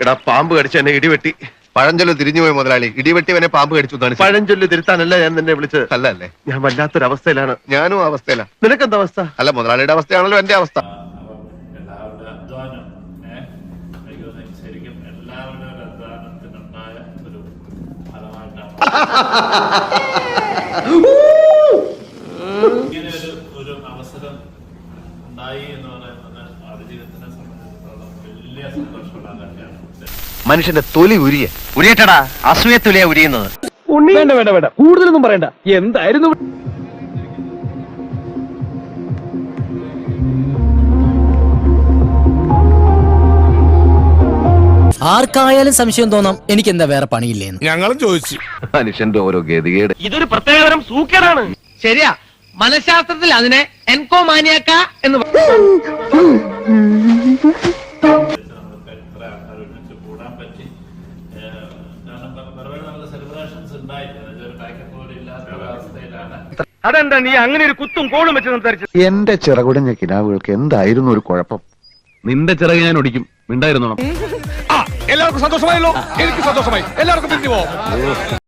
എടാ പാമ്പ് കടിച്ച എന്നെ ഇടിവെട്ടി. പഴഞ്ചൊല്ല് തിരിഞ്ഞുപോയി മുതലാളി. ഇടിവെട്ടിവനെ പാമ്പ് കടിച്ചു എന്നാണ് ശരി. പഴഞ്ചൊല്ല് തിരുത്താനല്ല ഞാൻ നിന്നെ വിളിച്ചത്. അല്ല അല്ലേ ഞാൻ വല്ലാത്തൊരവസ്ഥയിലാണ്. ഞാനും ആ അവസ്ഥയില. നിനക്കെന്താ അവസ്ഥ? അല്ല മുതലാളിയുടെ അവസ്ഥയാണല്ലോ എന്റെ അവസ്ഥ. എല്ലാവരുടെ അധ്വാനം ഏഹ് എനിക്ക് തോന്നുന്നു ശരിക്കും എല്ലാവരുടെ ഒരു അധ്വാനത്തിനുണ്ടായ ഒരു ഫലമായിട്ടാണ്. ഇങ്ങനെ ഒരു ഒരു അവസരം ഉണ്ടായി എന്ന് പറയുന്നത് അതിജീവിതത്തിനെ കാര്യമാണ് മനുഷ്യന്റെ തൊലി ഉരിയ. ഉരിയട്ടടാ തൊലിയാ ഉരിയുന്നത്. വേണ്ട വേണ്ട വേണ്ട. കൂടുതലൊന്നും പറയണ്ട. എന്തായിരുന്നു? ആർക്കായാലും സംശയം തോന്നാം എനിക്ക് എന്താ വേറെ പണിയില്ലേ ഞങ്ങളും ചോദിച്ചു. മനുഷ്യന്റെ ഓരോ ഗതികേട്. ഇതൊരു പ്രത്യേകതരം സൂക്കേടാണ്. ശരിയാ മനഃശാസ്ത്രത്തിൽ അതിനെ എൻകോമാനിയാക്ക എന്ന് അതെന്താ നീ അങ്ങനെ ഒരു കുത്തും കോളും വെച്ച് സംസാരിച്ചത്? എന്റെ ചിറകുടഞ്ഞ കിനാവുകൾക്ക് എന്തായിരുന്നു ഒരു കുഴപ്പം? നിന്റെ ചിറക് ഞാൻ ഒടിക്കും. മിണ്ടായിരുന്നോണം. എല്ലാവർക്കും സന്തോഷമായല്ലോ. എനിക്ക് സന്തോഷമായി. എല്ലാവർക്കും പിരിഞ്ഞു പോവാം.